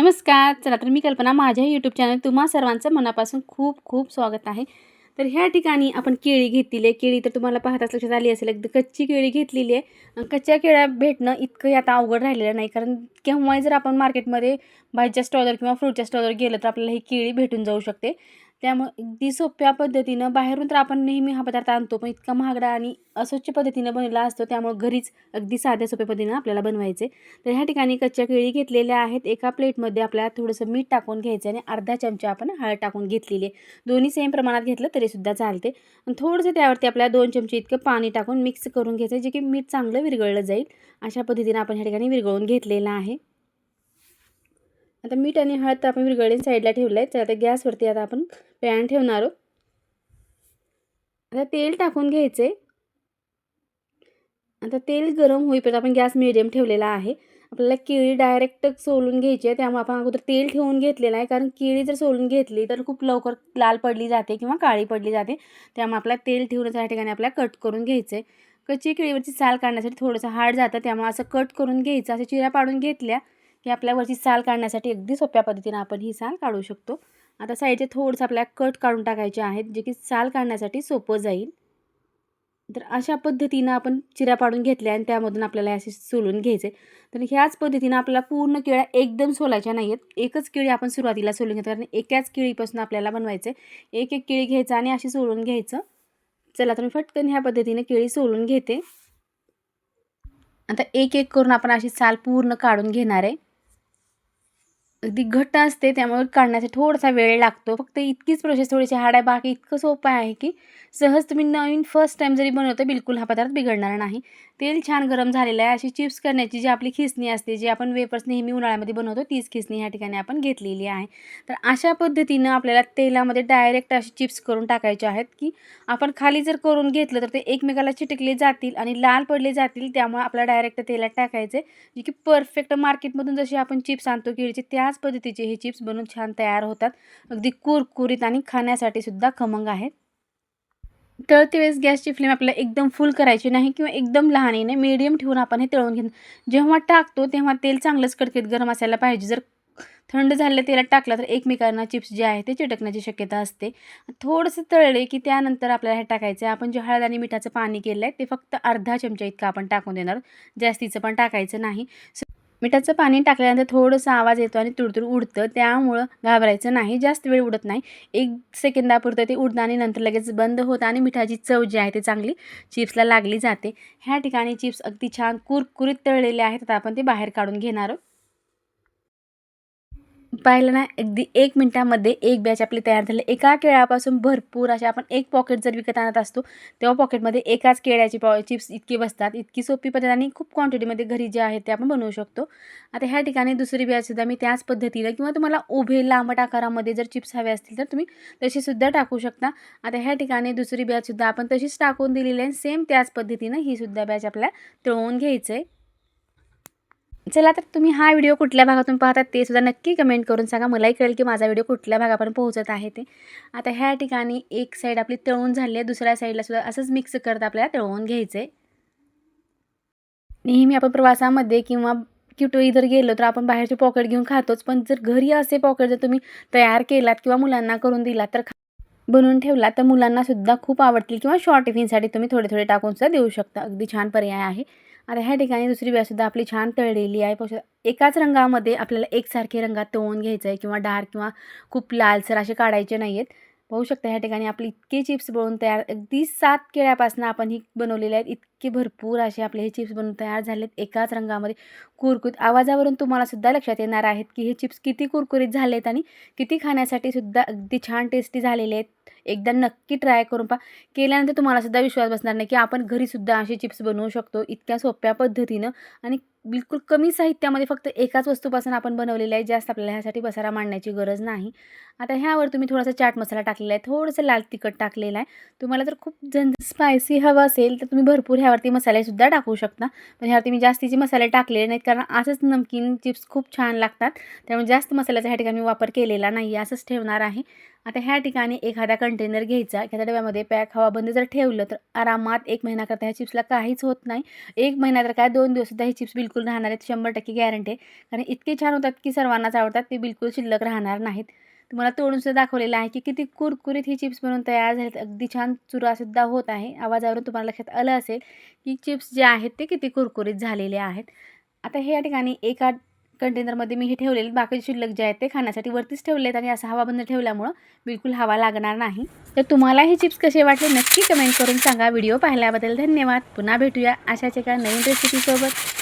नमस्कार चला तर मी कल्पना माझ्या यूट्यूब चॅनल तुम्हा सर्वांचं मनापासून खूप खूप स्वागत आहे. तर ह्या ठिकाणी आपण केळी घेतलेली आहे केळी तर तुम्हाला पाहताच लक्षात आली असेल अगदी कच्ची केळी घेतलेली आहे. कच्च्या केळ्या भेटणं इतकंही आता अवघड राहिलेलं नाही कारण केव्हाही जर आपण मार्केटमध्ये भाजीच्या स्टॉलवर किंवा फ्रूटच्या स्टॉलवर गेलं तर आपल्याला ही केळी भेटून जाऊ शकते. त्यामुळे अगदी सोप्या पद्धतीनं बाहेरून तर आपण नेहमी हा पदार्थ आणतो पण इतका महागडा आणि अस्वच्छ पद्धतीनं बनवला असतो त्यामुळे घरीच अगदी साध्या सोप्या पद्धतीनं आपल्याला बनवायचे. तर ह्या ठिकाणी कच्च्या केळी घेतलेल्या आहेत. एका प्लेटमध्ये आपल्याला थोडंसं मीठ टाकून घ्यायचं आणि अर्धा चमचा आपण हळद टाकून घेतलेली आहे. दोन्ही सेम प्रमाणात घेतलं तरीसुद्धा चालते. आणि थोडंसं त्यावरती आपल्याला दोन चमचे इतकं पाणी टाकून मिक्स करून घ्यायचं जे की मीठ चांगलं विरघळलं जाईल. अशा पद्धतीनं आपण ह्या ठिकाणी विरघळून घेतलेलं आहे. आता मीठ आणि हळद तर आपण विरघळी साईडला ठेवलं आहे तर आता गॅसवरती आता आपण पॅन ठेवणार आहोत. आता तेल टाकून घ्यायचे आता तेल गरम होईपर्यंत आपण गॅस मिडियम ठेवलेला आहे. आपल्याला केळी डायरेक्ट सोलून घ्यायची आहे. त्यामुळे आपण अगोदर तेल ठेवून घेतलेलं आहे. कारण केळी जर सोलून घेतली तर खूप लवकर लाल पडली जाते किंवा काळी पडली जाते. त्यामुळे आपल्याला तेल ठेवून त्या ठिकाणी आपल्याला कट करून घ्यायचं आहे कच्ची केळीवरची साल काढण्यासाठी थोडंसं हार्ड जातं. त्यामुळे असं कट करून घ्यायचं. असं चिऱ्या पाडून घेतल्या की आपल्यावरची साल काढण्यासाठी अगदी सोप्या पद्धतीनं आपण ही साल काढू शकतो. आता साईडचे थोडंसं आपल्याला कट काढून टाकायचे आहेत जे की साल काढण्यासाठी सोपं जाईल. तर अशा पद्धतीनं आपण चिऱ्या पाडून घेतल्या आणि त्यामधून आपल्याला असे सोलून घ्यायचे. तर ह्याच पद्धतीनं आपल्याला पूर्ण केळ्या एकदम सोलायच्या नाही आहेत एकच केळी आपण सुरुवातीला सोलून घेतो कारण एकाच केळीपासून आपल्याला बनवायचं एक एक केळी घ्यायचं आणि अशी सोलून घ्यायचं. चला तर मी फटकन ह्या पद्धतीने केळी सोलून घेते. आता एक एक करून आपण अशी साल पूर्ण काढून घेणार आहे. अगदी घट्ट असते त्यामुळे काढण्याचा थोडासा वेळ लागतो. फक्त इतकीच प्रोसेस थोडीशी हार्ड आहे बाकी इतकं सोपं आहे की सहज तुम्ही नवीन फर्स्ट टाईम जरी बनवतो बिलकुल हा पदार्थ बिघडणार नाही. तेल छान गरम झालेलं आहे. अशी चिप्स करण्याची जी आपली खिसणी असते जी आपण वेपर्स नेहमी उन्हाळ्यामध्ये बनवतो तीच खिसणी ह्या ठिकाणी आपण घेतलेली आहे. तर अशा पद्धतीनं आपल्याला तेलामध्ये डायरेक्ट अशी चिप्स करून टाकायचे आहेत की आपण खाली जर करून घेतलं तर ते एकमेकाला चिटकले जातील आणि लाल पडले जातील. त्यामुळे आपल्याला डायरेक्ट तेलात टाकायचे जे की परफेक्ट मार्केटमधून जशी आपण चिप्स आणतो केळीचे ह्याच पद्धतीचे हे चिप्स बनवून छान तयार होतात. अगदी कुरकुरीत आणि खाण्यासाठी सुद्धा खमंग आहेत. तळते वेळेस गॅसची फ्लेम आपल्याला एकदम फुल करायची नाही किंवा एकदम लहान मीडियम ठेवून आपण हे तळून घेऊन जेव्हा टाकतो तेव्हा तेल चांगलंच कडकीत गरम असायला पाहिजे. जर थंड झालेलं तेलात टाकलं तर एकमेकांना चिप्स जे आहे ते चिटकण्याची शक्यता असते. थोडंसं तळले की त्यानंतर आपल्याला हे टाकायचं आहे. आपण जे हळद आणि मिठाचं पाणी केलं आहे ते फक्त अर्धा चमचा इतकं आपण टाकून देणार. जास्तीचं पण टाकायचं नाही. मिठाचं पाणी टाकल्यानंतर थोडंसं आवाज येतो आणि तुडतुड उडतं. त्यामुळं घाबरायचं नाही. जास्त वेळ उडत नाही. एक सेकंदापुरतं ते उडतं आणि नंतर लगेच बंद होतं आणि मिठाची चव जी आहे ते चांगली चिप्सला लागली जाते. ह्या ठिकाणी चिप्स अगदी छान कुरकुरीत तळलेले आहेत. आता आपण ते बाहेर काढून घेणार आहोत. पाहिलं ना अगदी एक मिनटामध्ये एक बॅच आपली तयार झाली. एका केळ्यापासून भरपूर असे आपण एक पॉकेट जर विकत आणत असतो तेव्हा पॉकेटमध्ये एकाच केळ्याची पॉ चिप्स इतकी बसतात. इतकी सोपी पद्धत आणि खूप क्वांटिटीमध्ये घरी जे आहेत ते आपण बनवू शकतो. आता ह्या ठिकाणी दुसरी बॅचसुद्धा मी त्याच पद्धतीनं किंवा तुम्हाला उभे लांबट आकारामध्ये जर चिप्स हवे असतील तर तुम्ही तशीसुद्धा टाकू शकता. आता ह्या ठिकाणी दुसरी बॅचसुद्धा आपण तशीच टाकून दिलेली आहे सेम त्याच पद्धतीनं ही सुद्धा बॅच आपल्याला तळवून घ्यायचं आहे चला तर तुम्ही हा व्हिडिओ कुठल्या भागातून पाहतात ते सुद्धा नक्की कमेंट करून सांगा. मलाही कळेल की माझा व्हिडिओ कुठल्या भागापर्यंत पोहोचत आहे ते. आता ह्या ठिकाणी एक साईड आपली तळून झाली आहे. दुसऱ्या साईडला सुद्धा असंच मिक्स करत आपल्याला तळवून घ्यायचं आहे नेहमी आपण प्रवासामध्ये किंवा किटो जर गेलो तर आपण बाहेरचे पॉकेट घेऊन खातोच. पण जर घरी असे पॉकेट जर तुम्ही तयार केलात किंवा मुलांना करून दिलात तर बनवून ठेवला तर मुलांना सुद्धा खूप आवडतील किंवा शॉर्ट टिफिनसाठी तुम्ही थोडे थोडे टाकून सुद्धा देऊ शकता. अगदी छान पर्याय आहे. आता ह्या ठिकाणी दुसरी बॅसुद्धा आपली छान तळलेली आहे. पाहू एकाच रंगामध्ये आपल्याला एकसारखे रंगात तळून घ्यायचं आहे किंवा डार्क किंवा खूप लालसर असे काढायचे नाही आहेत पाहू शकता ह्या ठिकाणी आपली इतके चिप्स बनवून तयार अगदी सात केळ्यापासून आपण ही बनवलेले आहेत. इतके भरपूर असे आपले हे चिप्स बनवून तयार झालेत एकाच रंगामध्ये. कुरकुरीत आवाजावरून तुम्हाला सुद्धा लक्षात येणार आहेत की हे चिप्स किती कुरकुरीत झालेत आणि किती खाण्यासाठी सुद्धा अगदी छान टेस्टी झालेले आहेत. एकदा नक्की ट्राय करून पहा. केल्यानंतर तुम्हाला सुद्धा विश्वास बसणार नाही की आपण घरीसुद्धा असे चिप्स बनवू शकतो इतक्या सोप्या पद्धतीनं. आणि बिलकुल कमी साहित्यामध्ये फक्त एकाच वस्तूपासून आपण बनवलेलं आहे जास्त आपल्याला ह्यासाठी बसारा मांडण्याची गरज नाही. आता ह्यावर तुम्ही थोडासा चाट मसाला टाकलेला आहे थोडंसं लाल तिखट टाकलेलं आहे. तुम्हाला जर खूप जन स्पायसी हवं असेल तर तुम्ही भरपूर ह्यावरती मसालेसुद्धा टाकू शकता. पण ह्यावरती मी जास्तीचे मसाले टाकलेले नाहीत कारण असंच नमकीन चिप्स खूप छान लागतात. त्यामुळे जास्त मसाल्याचा ह्या ठिकाणी वापर केलेला नाही असंच ठेवणार आहे. आता ह्या ठिकाणी एखादा कंटेनर घ्यायचा एखाद्या डब्यामध्ये पॅक हवाबंद जर ठेवलं तर आरामात एक महिना करता ह्या चिप्सला काहीच होत नाही. एक महिना तर काय दोन दिवससुद्धा हे चिप्स बिलकुल बिलकुल राहणार आहेत शंभर टक्के गॅरंटी आहे कारण इतके छान होतात की सर्वांनाच आवडतात ते बिलकुल शिल्लक राहणार नाहीत. तुम्हाला तोडूनसुद्धा दाखवलेलं आहे की किती कुरकुरीत ही चिप्स बनवून तयार झालेत. अगदी छान चुरासुद्धा होत आहे. आवाजावरून तुम्हाला लक्षात आलं असेल की चिप्स जे आहेत ते किती कुरकुरीत झालेले आहेत. आता हे या ठिकाणी एका कंटेनरमध्ये मी हे ठेवलेले बाकीचे शिल्लक जे आहेत ते खाण्यासाठी वरतीच ठेवले आहेत आणि असं हवाबंद ठेवल्यामुळं बिलकुल हवा लागणार नाही. तर तुम्हाला हे चिप्स कसे वाटले नक्की कमेंट करून सांगा. व्हिडिओ पाहिल्याबद्दल धन्यवाद. पुन्हा भेटूया अशाच एका नवीन रेसिपीसोबत